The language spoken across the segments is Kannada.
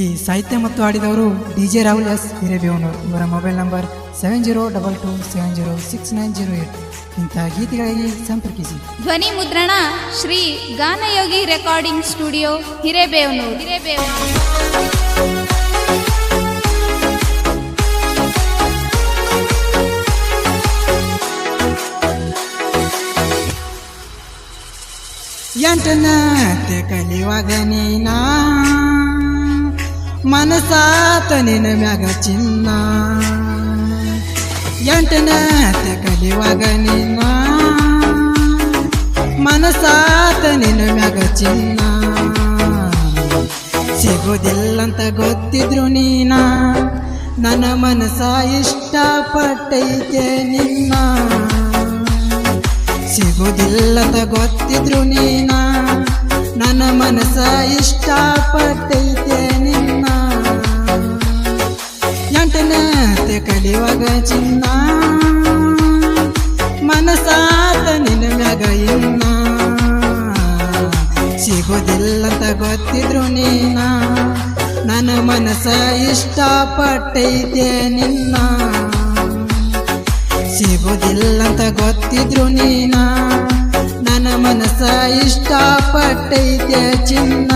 ಈ ಸಾಹಿತ್ಯ ಮತ್ತು ಆಡಿದವರು D J Rahul S Hirebevanur. ಇವರ mobile number seven zero double two seven zero six nine zero eight. ಇಂತಹ ಗೀತೆಗಳಿಗೆ ಸಂಪರ್ಕಿಸಿ. ಧ್ವನಿ ಮುದ್ರಣ ಶ್ರೀ ಗಾನಯೋಗಿ ರೆಕಾರ್ಡಿಂಗ್ ಸ್ಟುಡಿಯೋ ಹಿರೇಬೇವನೂರು. ಹಿರೇಬೇವನೂರು ಎಂಟನತೆ ಕಲಿಯುವಾಗ ನೀನ ಮನಸಾತ ನಿನ ಮ್ಯಾಗ ಚಿನ್ನ. ಎಂಟನತೆ ಕಲಿಯುವಾಗ ನಿನ್ನ. ಮನಸಾತ ನಿನ ಮ್ಯಾಗ ಚಿನ್ನ. ಸಿಗೋದಿಲ್ಲಂತ ಗೊತ್ತಿದ್ರು ನೀನ. ನನ್ನ ಮನಸ ಇಷ್ಟಪಟ್ಟೈತೆ ನಿನ್ನ. ಸಿಗೋದಿಲ್ಲಂತ ಗೊತ್ತಿದ್ರು ನೀನ. ನನ್ನ ಮನಸ ಇಷ್ಟಪಟ್ಟೈತೆ ಕಲಿಯುವಾಗ ಚಿನ್ನ. ಮನಸಾತ ನಿನ್ನ ಮ್ಯಾಗ ಇನ್ನ. ಸಿಗೋದಿಲ್ಲಂತ ಗೊತ್ತಿದ್ರು ನೀನ. ನನ್ನ ಮನಸ ಇಷ್ಟಪಟ್ಟೈತೆ ನಿನ್ನ. ಸಿಗೋದಿಲ್ಲಂತ ಗೊತ್ತಿದ್ರು ನೀನ. ನನ್ನ ಮನಸ ಇಷ್ಟಪಟ್ಟೈತೆ ಚಿನ್ನ.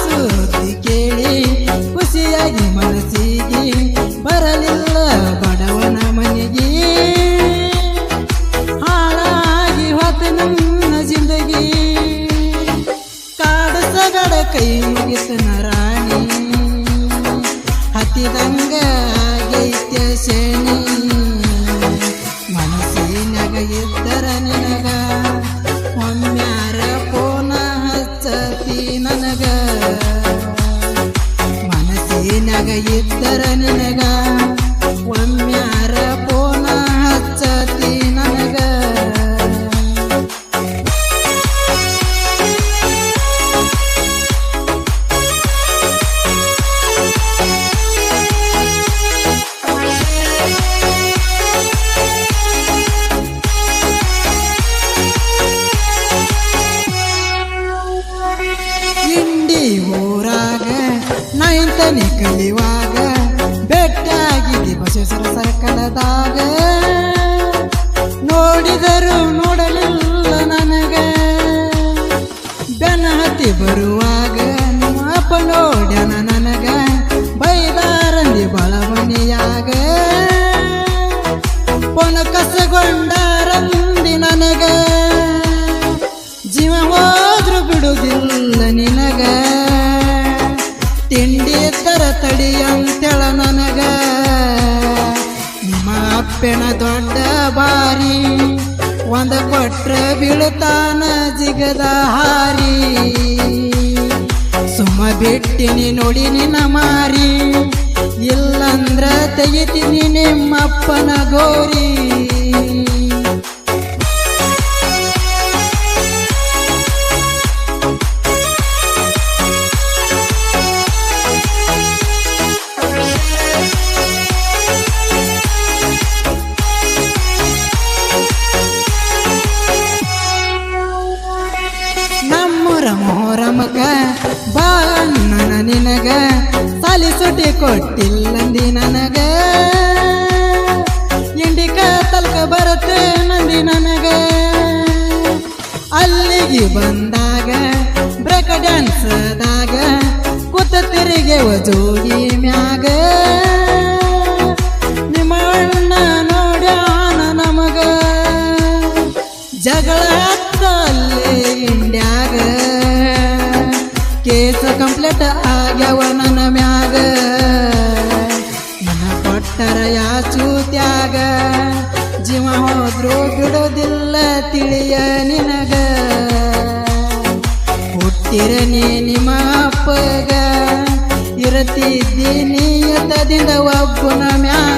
સુધી કેળી ખુશિયારી મળતી ಮನಸ್ಸಿನಾಗ ಇದ್ದರ ನಿನಗ ಬರುವಾಗ ನಿಮ್ಮಪ್ಪ ನೋಡ್ಯಾನ ನನಗ ಬೈದಾರಂದಿ ಬಳವಣಿಯಾಗ. ಪೊನ ಕಸಗೊಂಡಾರಂದಿ ನನಗ ಜೀವ ಹೋದ್ರು ಬಿಡುವುದಿಲ್ಲ ನಿನಗ. ತಿಂಡಿ ತರ ತಡಿಯಂತೆಳ ನನಗ. ನಿಮ್ಮ ಅಪ್ಪನ ದೊಡ್ಡ ಬಾರಿ ಒಂದ ಕೊಟ್ರ ಬೀಳುತ್ತಾನ ಜಿಗದ ಹಾರಿ. ಸುಮ್ಮ ಬಿಟ್ಟಿನಿ ನೋಡಿ ನಿನ್ನ ಮಾರಿ. ಇಲ್ಲಂದ್ರ ತೆಗಿತೀನಿ ನಿಮ್ಮಪ್ಪನ ಗೋರಿ. ಮೊಹರಮಕ ಬಾಣ್ಣನ ನಿನಗ. ಸಾಲಿ ಸುಟಿ ಕೊಟ್ಟಿಲ್ಲಂದಿ ನನಗ. ಇಂಡಿಕ ತಲ್ಕ ಬರುತ್ತೆ ನಂದಿ ನನಗ. ಅಲ್ಲಿಗೆ ಬಂದಾಗ ಬ್ರೇಕ್ ಡ್ಯಾನ್ಸ್ದಾಗ ಕೂತ ತಿರುಗೆ ಜೋಡಿ ಮ್ಯಾಗ. ನಿಮ್ಮ ಅಣ್ಣ ನೋಡ್ಯಾನ ನಮಗ. ಜಗಳ ಕಂಪ್ಲೇಟ್ ಆಗ್ಯಾವ ನನ್ನ ಮ್ಯಾಗ. ನನ್ನ ಕೊಟ್ಟರ ಯಾ ಚೂತ್ಯಾಗ ಜೀವ ಹೋದ್ರು ಬಿಡೋದಿಲ್ಲ ತಿಳಿಯ ನಿನಗ. ಇರ್ತೀರನಿ ನಿಮ್ಮ ಅಪ್ಪಗ. ಇರತಿದ್ದೀನಿ ಎತ್ತದಿಂದ ಒಬ್ಬನ ಮ್ಯಾಗ.